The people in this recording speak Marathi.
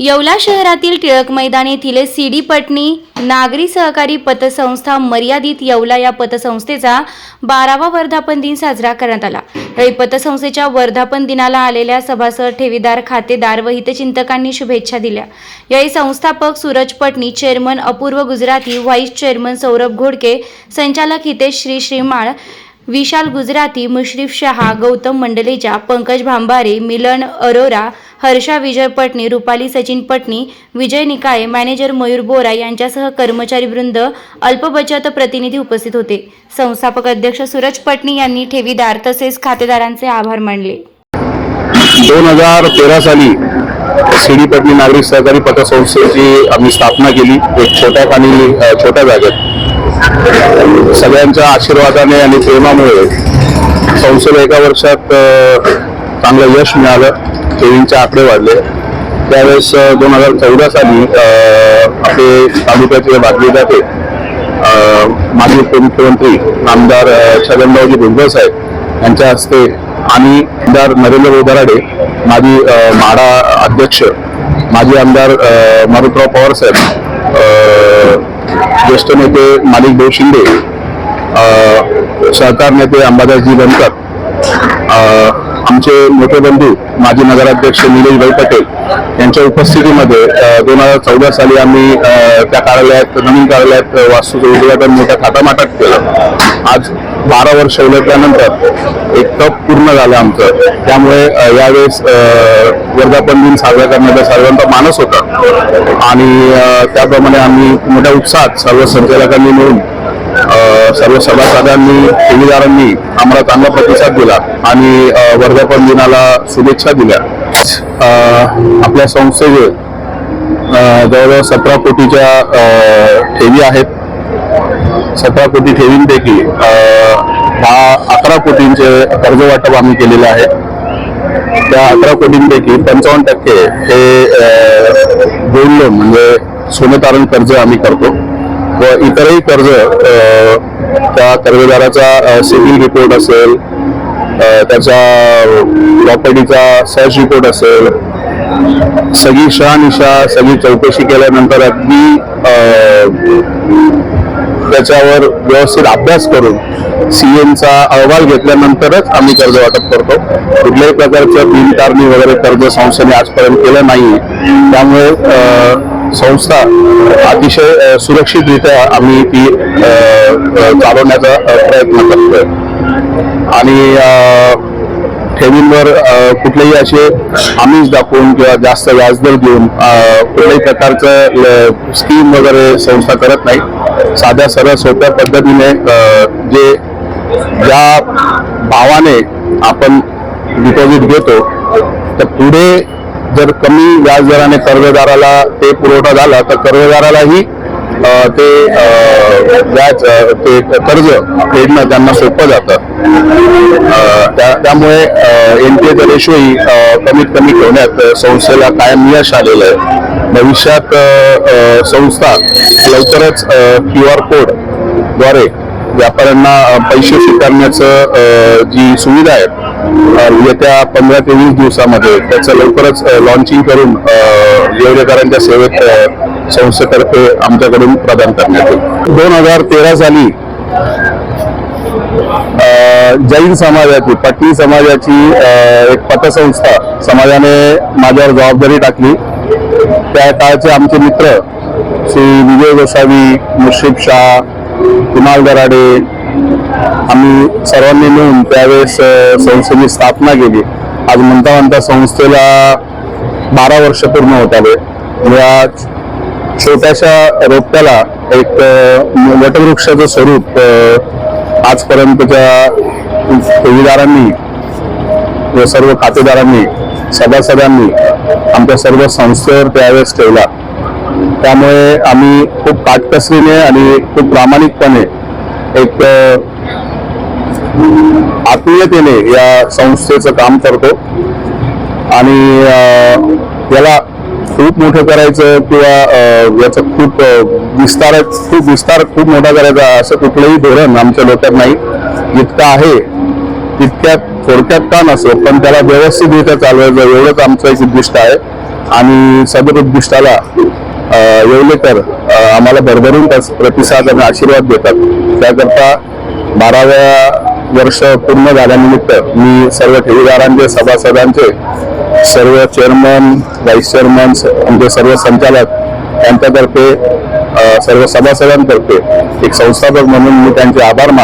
येवला शहरातील टिळक मैदान येथील सी डी पटणी नागरी सहकारी पतसंस्था मर्यादित येवला या पतसंस्थेचा बारावा वर्धापन दिन साजरा करण्यात आला. यावेळी पतसंस्थेच्या वर्धापन दिनाला आलेल्या सभासद ठेवीदार खातेदार व हितचिंतकांनी शुभेच्छा दिल्या. यावेळी संस्थापक Suraj Patni chairman Apurva Gujarati vice chairman Saurabh Ghodke संचालक हितेश श्री श्रीमाळ विशाल गुजराती मुश्रीफ शहा गौतम मंडलेजा पंकज भांबारे मिलन अरोरा हर्षा विजय पटणी रुपाली सचिन पटणी विजय निकाळे मॅनेजर मयूर बोरा यांच्यासह कर्मचारी वृंद अल्पबचत प्रतिनिधी उपस्थित होते. संस्थापक अध्यक्ष सूरज पटणी यांनी ठेवीदार तसेच खातेदारांचे आभार मानले. दोन हजार तेरा साली सीडी पटणी नागरिक सहकारी पतसंस्थेची आम्ही स्थापना केली. एक छोट्या आणि छोट्या जागेत. सगळ्यांच्या आशीर्वादाने आणि प्रेमामुळे संस्थेला एका वर्षात चांगलं यश मिळालं ठेवींचे आकडे वाढले. त्यावेळेस दोन हजार चौदा साली आपले तालुक्याचे बातमीदाते जाते माजी उपमुख्यमंत्री आमदार अ, छगनरावजी भुजबळ साहेब यांच्या हस्ते आणि आमदार नरेंद्र बोधाराडे माजी म्हाडा अध्यक्ष माजी आमदार मारुतराव पवार साहेब ज्येष्ठ नेते मालिक भाऊ शिंदे सहकार नेते अंबादासजी बनकर आमचे मोठे बंधू माजी नगराध्यक्ष निलेशभाई पटेल यांच्या उपस्थितीमध्ये दोन हजार चौदा साली आम्ही त्या कार्यालयात नवीन कार्यालयात वास्तूचं उद्घाटन मोठ्या थाटामाटात केलं. आज बारा वर्ष उलटल्यानंतर एक टप पूर्ण झालं आमचं. त्यामुळे यावेळेस वर्धापन दिन साजरा करण्याचा सर्वांचा मानस होता. आणि त्याप्रमाणे आम्ही मोठ्या उत्साहात सर्व संचालकांनी मिळून सर्व सभासदांनी ठेवीदारांनी आम्हाला चांगला प्रतिसाद दिला आणि वर्धापन दिनाला शुभेच्छा दिल्या. आपल्या संस्थेचे जवळजवळ सतरा कोटीच्या ठेवी आहेत. सतरा कोटी ठेवींपैकी दहा अकरा कोटींचे कर्ज वाटप आम्ही केलेलं आहे. त्या अकरा कोटींपैकी पंचावन्न टक्के हे गोल्ड लोन म्हणजे सोनं तारण कर्ज आम्ही करतो. व इतरही कर्ज त्या कर्जदाराचा सिव्हिल रिपोर्ट असेल त्याचा प्रॉपर्टीचा सर्च रिपोर्ट असेल सगळी शहानिशा सगळी चौकशी केल्यानंतर अगदी त्याच्यावर व्यवस्थित अभ्यास करून सीएमचा अहवाल घेतल्यानंतरच आम्ही कर्ज वाटप करतो. कुठल्याही प्रकारचं बिनकारणी वगैरे कर्ज संस्थेने आजपर्यंत केलं नाही त्यामुळे संस्था अतिशय सुरक्षितरित्या आम्ही ती चालवण्याचा प्रयत्न करतोय. आणि ठेवींवर कुठलेही असे आमिष दाखवून किंवा जास्त व्याजदर देऊन कुठल्याही प्रकारचं स्कीम वगैरे संस्था करत नाही साध्या सरळ सोप्या पद्धतीने जे ज्या भावाने आपण डिपॉझिट घेतो तर पुढे जर कमी व्याजदराने कर्जदाराला ते पुरवठा झाला तर कर्जदारालाही ते व्याज ते कर्ज फेडणं त्यांना सोपं जातं. त्या- त्यामुळे एन पी एचा रेशोही कमीत कमी ठेवण्यात संस्थेला कायम यश आलेलं आहे. भविष्यात संस्था लवकरच क्यू आर कोडद्वारे व्यापाऱ्यांना पैसे स्वीकारण्याचं जी सुविधा आहे येत्या म्हणजे पंधरा ते वीस दिवसामध्ये त्याचं लवकरच लॉन्चिंग करून अ, येवलेकरांच्या सेवेत संस्थेतर्फे आमच्याकडून प्रदान करण्यात येईल. दोन हजार तेरा साली जैन समाजाची पटणी समाजाची एक पतसंस्था समाजाने माझ्यावर जबाबदारी टाकली. त्या काळचे आमचे मित्र श्री विजय गोसावी मुश्रीफ शाह कुणाल दराडे आम्ही सर्वांनी मिळून त्यावेळेस संस्थेची स्थापना केली. आज म्हणता म्हणता संस्थेला बारा वर्ष पूर्ण होत आले. या छोट्याशा रोपट्याला एक वटवृक्षाचं स्वरूप आजपर्यंतच्या ठेवीदारांनी व सर्व खातेदारांनी सभासदांनी आमच्या सर्व संस्थेवर त्यावेळेस ठेवला. त्यामुळे आम्ही खूप काटकसरीने आणि खूप प्रामाणिकपणे एक आत्मीयतेने या संस्थेचं काम करतो. आणि याला खूप मोठं करायचं किंवा याचं खूप विस्तार खूप विस्तार खूप मोठा करायचा असं कुठलंही धोरण आमच्या डोक्यात नाही. जितकं आहे तितक्यात थोडक्यात का नसो पण त्याला व्यवस्थितरित्या चालवायचं एवढंच आमचं एक उद्दिष्ट आहे. आणि सदर उद्दिष्टाला येवलेकर तर आम्हाला भरभरून प्रतिसाद आणि आशीर्वाद देतात. त्याकरता बाराव्या वर्ष पूर्ण झाल्यानिमित्त मी सर्व ठेवीदारांचे सभासदांचे सर्व चेअरमन व्हाईस चेअरमन म्हणजे सर्व संचालक यांच्यातर्फे सर्व सभासदांतर्फे एक संस्थापक म्हणून मी त्यांचे आभार मानतो